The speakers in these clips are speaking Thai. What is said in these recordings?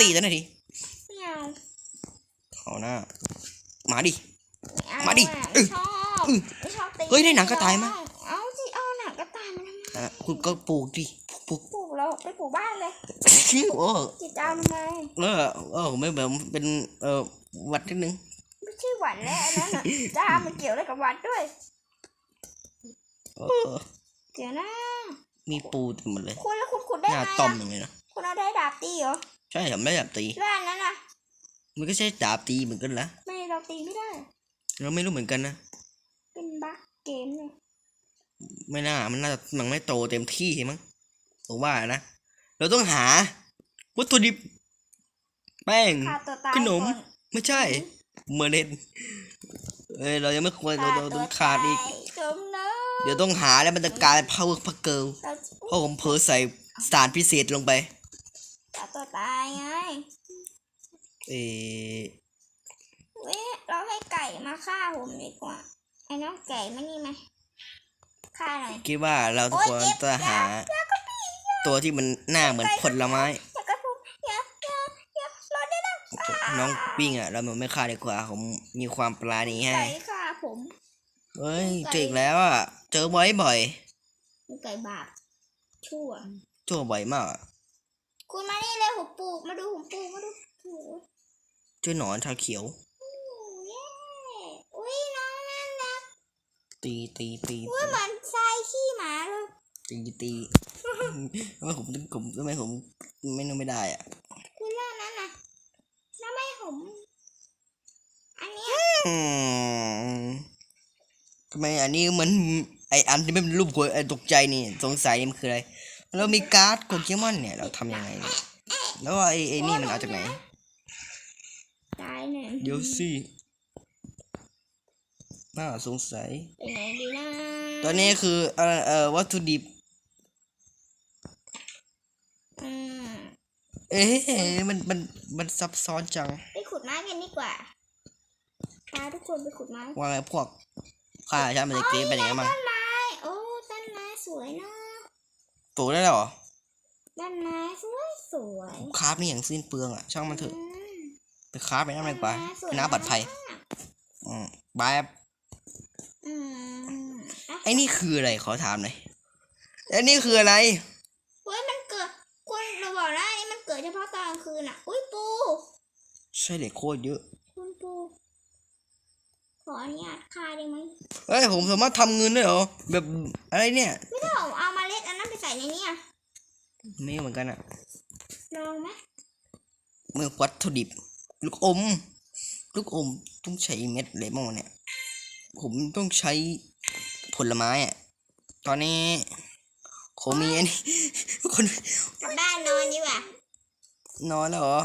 ตีซะหน่อยดิไม่เอาเอาหน้า มาดิไม่เอามาดิอะอื้ไม่อชอบอื้อไม่ชอบตีเฮ้ยได้หนังกระต่ายมา เอาสิเอาหนังกระต่ายมาทำไมอะคุณก็ปลูกดิปลูกปลูกเราไปปลูกบ้านเลยโอ้จิตเอาทำไมเออเออไม่แบบเป็นเออวัดนิดนึงไม่ใช่หวันแล้วอันนั้นน่ะจ้ามันเกี่ยวอะไรกับหวันด้วยเออ เดี๋ยวนะมีปูเต็มหมดเลย คุณแล้วคุณขุดได้หน้าไงต้มอะอย่างเลยนะคุณเอาได้ดาบตีเหรอ ใช่ผมไม่อยากตีแล้วอันนั้นน่ะมันก็ใช่ดาบตีเหมือนกันนะไม่เราตีไม่ได้ เราไม่รู้เหมือนกันนะ เป็นบั๊กเกมเลยไม่น่า มันน่าจะมันไม่โตเต็มที่มั้งผมว่านะ เราต้องหา วัตถุดิบ แป้งฆ่าตัวตายขนมก่อนไม่ใช่ เมล็ดเอ้ยเรายังไม่ควรเราเราต้องขาดอีกจมเนอะเดี๋ยวต้องหาแล้วมันจะกลายเป็นพาวเวอร์พักเกิลเราเพราะผมเผลอใส่สารพิเศษลงไป ฆ่าตัวตายไงเออเว้ยเราให้ไก่มาฆ่าผมดีกว่าไอ้น้องไก่มานี่ไหมฆ่าหน่อยคิดว่าเราทุกคนโอ๊ยเจ็บจะหา ตัวที่มันหน้าเหมือนผลไม้อย่ากระทุกอย่าอย่าอย่ารอได้แล้วน้องปิ้งอะ เราไม่ฆ่าดีกว่า ผมมีความปราณีให้ไก่ฆ่าผมเฮ้ยเจออีกแล้วอะ เจอบ่อยบ่อยมีไก่บาปชั่วๆชั่วบ่อยมากอะ คุณมานี่เลยผมปลูกมาดูผมปลูกมาดูโอ้โหเจอหนอนชาเขียว เย้อุ้ยน้องน่ารักตีตีตีอุ้ยเหมือนทรายขี้หมาเลยตีตีทำไมผมถึงผมทำไมผมไม่นึกไม่ได้อะคุณว่านั้นน่ะแล้วไม่ผม อันเนี้ยอืมทำไมอันนี้เหมือนไออันที่ไม่เป็นรูปหัวไอตกใจนี่ สงสัยนี่มันคืออะไร เรามีการ์ดโปเกมอนเนี่ยเราทำยังไงเนี่ยแล้วไอไอนี่มันเอาจากไหนตายเนี่ยเดี๋ยวสิน่าสงสัยไปไหนดีนะตอนนี้คือเอ่อเอ่อวัตถุดิบอืมเอ๊ะมันมันมันซับซ้อนจังไปขุดไม้กันดีกว่าพาทุกคนไปขุดไม้ว่าไงพวกข้าใช้มันจะเกมเป็นยังไงบ้างต้นไม้โอ้ต้นไม้สวยนะ ปลูกได้แล้วเหรอต้นไม้สวยสวยคราฟนี่อย่างสิ้นเปลืองอะ ช่างมันเถอะอืมไปคราฟไปน้ำอะไรกว่าต้นไม้สวยไปน้ำปัดภัยมากอืมบายอืมอะไอ้นี่คืออะไรขอถามหน่อยไอ้นี่คืออะไรเฮ้ยมันเกิดคุณเราบอกนะอันนี้มันเกิดเฉพาะตอนกลางคืนอะ อุ้ยปูใช่เหล็กโคตรเยอะคุณปูขออนุญาตฆ่าได้ไหมเฮ้ยผมสามารถทำเงินได้เหรอแบบอะไรเนี่ย ไม่ต้องเอา ใส่ในนี้อะไม่เหมือนกันอะ ลองไหมเมื่อวัตถุดิบ ลูกอม ลูกอมต้องใช้เม็ดอะไรบ้างวะเนี่ย ผมต้องใช้ผลไม้อะ ตอนนี้ผมมีอันนี้คนกลับบ้านนอนดีกว่านอนแล้วเหรอ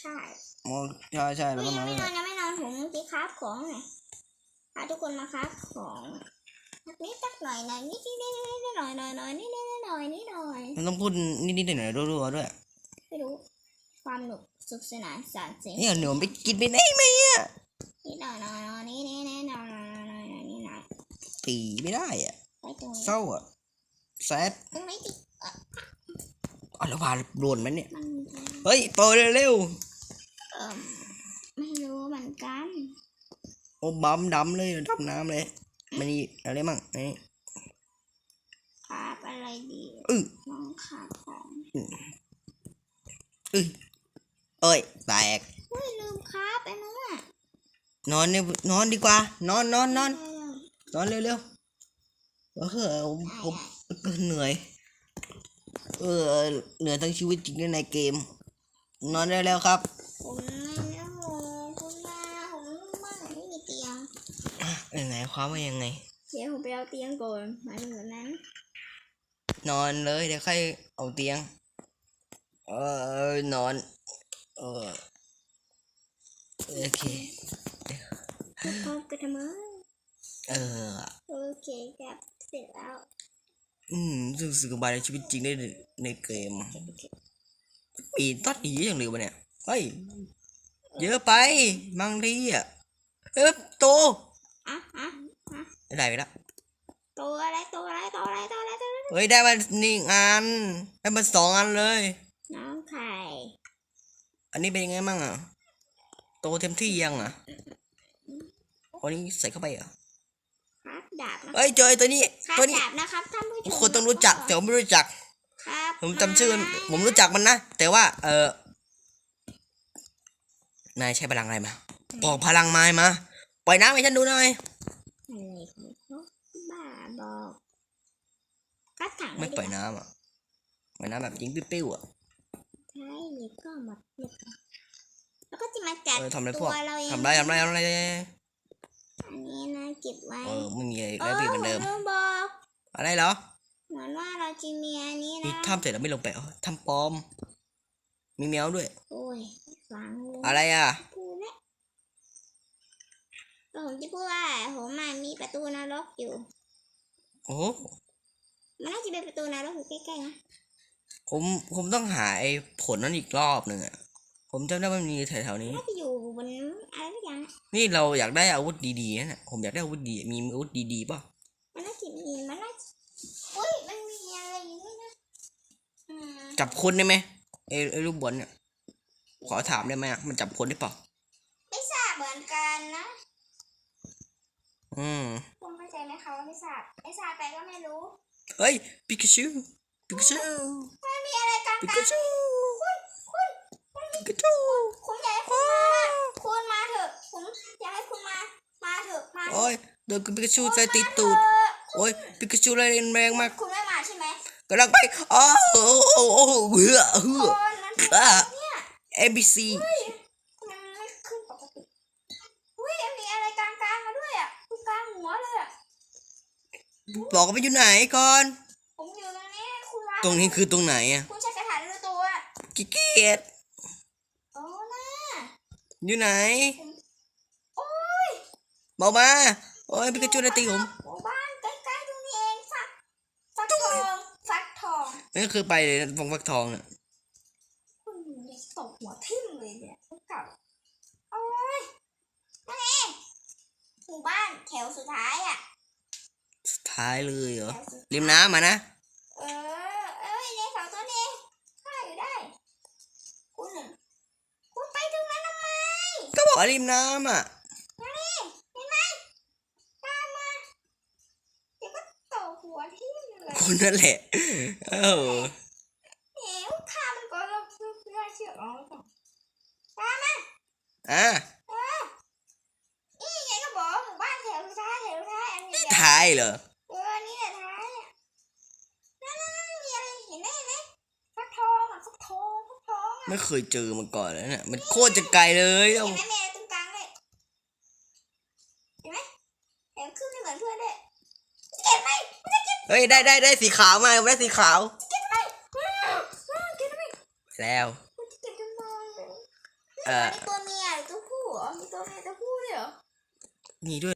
ใช่อ๋อใช่ใช่แล้วเฮ้ยก็ยันงอนไม่นอนยังไม่นอนผมจะคราฟของหน่อยพาทุกคนมาคราฟของสักนิดสักหน่อยหน่อยนิดนิดนิดนิดนิดหน่อยหน่อยหน่อยนิดนิดนิด หน่อยนิดหน่อยมันต้องพูดนิดๆหน่อยๆรัวๆด้วยไม่รู้ความหนุกสุขสนานสานเสียงนี่เอาหนูไปกินไปได้ไหมอะนิดหน่อยหน่อยหน่อยนิดนิดนิดหน่อยหน่อยหน่อยหน่อยนิดหน่อยตีไม่ได้อะไปตรงนี้เศร้าอะแซดตรงนี้ติเอ่ออ๋อแล้วพาโดนมันเนี่ยมันเฮ้ยเปิดเร็วเอ่อไม่รู้เหมือนกันๆโอ้บัมดำเลยดำน้ำเลย มันนี่อะไรมั่งไอ้ คราฟอะไร ดีอึ้งน้องขาของอึ้งเอ้ยแตกเฮ้ยลืมคราฟไอ้นู้นอะนอนเนี่ยนอนดีกว่า นอนนอนนอนนอนเร็วๆเออผมผมเหนื่อย เออเหนื่อยทั้งชีวิตจริงในเกม นอนได้แล้วครับผมไม่รู้คุณมาผมบ้านไหนไม่มีเตียงเอ้ยไหนความว่ายังไงเดี๋ยวผมไปเอาเตียงก่อนหมายถึงแบบนั้น นอนเลยเดี๋ยวค่อยเอาเตียง เออนอน เออโอเคพร้อมกันทำไมเออ โอเคครับเสร็จแล้ว อืมรู้สึกสบายในชีวิตจริงได้ในเกมปีนตัดดีอย่างเร็วปะเนี่ย เฮ้ย เยอะไปบางทีอะ เอ๊ะโต อะอะอะได้ไปแล้ว ตัวอะไรตัวอะไรตัวอะไรตัวอะไรตัวอะไรเฮ้ยได้มาหนึ่งอันได้มาสองอันเลย น้องไข่อันนี้เป็นยังไงมั่งอะโตเต็มที่ยังอะอันนี้ใส่เข้าไปเหรอครับดาบนะเอ้ยเจอไอ้ตัวนี้ครับตัวนี้ดาบนะครับท่านผู้ชมคนต้องรู้จักแต่ผมไม่รู้จัก ครับผมจำชื่อมันผมรู้จักมันนะแต่ว่า เออนายใช้พลังอะไรมาบอกพลังไม้มาปล่อยน้ำให้ฉันดูหน่อยอะไรของเขา บ้าบอกกัดถังไม่ปล่อยนะน้ำอะปล่อยน้ำแบบยิงปิ้วๆอะใช่ก็หมดเรียบร้อยแล้วก็จะมาจัดเออทำอะไรพตัวกเราเองทำไรทำไรทำไรอันนี้นะเก็บไว้เออไม่มีอะไรแล้วพี่เหมือนเดิมผมลืบอกอะไรเหรอเหมือนว่าเราจะมีอันนี้นี่นะทำเสร็จแล้วไม่ลงไปเหรอทำปลอม มีแมวด้วยโอ้ยฟังเลยอะไรอะพูดแล้วแล้วผมจะพูดว่าผมมามีประตูนรกอยู่ โอ้โหมันน่าจะเป็นประตูนรกอยู่ใกล้ๆนะผมผมต้องหาไอ้ผลนั้นอีกรอบหนึ่งอะ ผมจำได้ว่ามันมีแถวๆนี้ น่าจะอยู่บนอะไรสักอย่างนะนี่เราอยากได้อาวุธดีๆนะเนี่ยผมอยากได้อาวุธดีมีอาวุธดีๆป่ะมันน่าจะมีมันน่าจะอุ้ยมันมีอะไรอยู่นี่นะอืมจับคนได้ไหมไอ้ไอ้ลูกบอลเนี่ยขอถามได้ไหมอะมันจับคนได้เปล่าไม่ทราบเหมือนกันนะ อืมคุณเข้าใจไหมคะว่าไม่ทราบไม่ทราบไปก็ไม่รู้เฮ้ยปิกาชูปิกาชูไม่มีอะไรกันปิกักานชูปิกาชูคุณอยากให้คุณมาคุณมาเถอะผมอยากให้คุณมามาเถอะมาโอ้ยโดนปิกาชูใส่ตีตูดโอ้ยปิกาชูแรงแรงมากคุณไม่มาใช่ไหมกำลังไปอ๋อโอ้โหโอ้โหเหือเหือคนมันเป็นอะเนี่ย ABC มันไม่ขึ้นปกติอุ้ยมีอะไรกลางกลางๆมาด้วยอะตรงกลางหัวเลยอะ บอกว่าไปอยู่ไหนก่อน ผมอยู่ตรงนี้คุณมาตรงนี้คือตรงไหนอะคุณใช้กระถางด้วยตัวอะกิเกียจโอ้น่าอยู่ไหน โอ้ยบอกมาโอ้ยปิกาชูได้ตีผมหมู่บ้านใกล้ๆตรงนี้เองฟักฟักทองฟักทองนี่คือไปเลยฟงฟักทองเนี่ยคุณจะตกหัวทิ่มเลยเนี่ยพวกเก่าโอ้ยนั่นเองหมู่บ้านแถวสุดท้ายอะสุด ท้ายเลยเหรอ ริมน้ำมานะ เออ เอ้ยในเสาตัวนี้ข้าอยู่ได้ คุณหนึ่งคุณไปตรงนั้นทำไมก็บอกริมน้ำอะ มานี่เห็นไหมตามมาเดี๋ยวก็ตกหัวทิ่มเลยคุณนั่นแหละ เออเหวข้ามันก็เราเพื่อเพื่อเชือกเอาไว้ก่อนตามมาอะเออนี่ไงก็บอกหมู่บ้านแถวสุดท้ายแถวสุดท้ายอันนี้ ท้ายเหรอ ไม่เคยเจอมาก่อนเลยเนี่ยมันโคตรจะไกลเลยเห็เอานไหมแม่ตรงกลางเลยเห็นไหมเห็นขึ้นไม่เหมือนเพื่อนด้วยเก็บไหมไม่ได้เก็บเฮ้ยได้ได้ได้สีขาวมาผมได้สีขาวเก็บไหมอ้าวอ้าวเก็บไหมแล้วคุณจะเก็บทำไมเออมีตัวเมียหรือตัวผู้เหรอมีตัวเมียตัวผู้ด้วยเหรอมีด้วย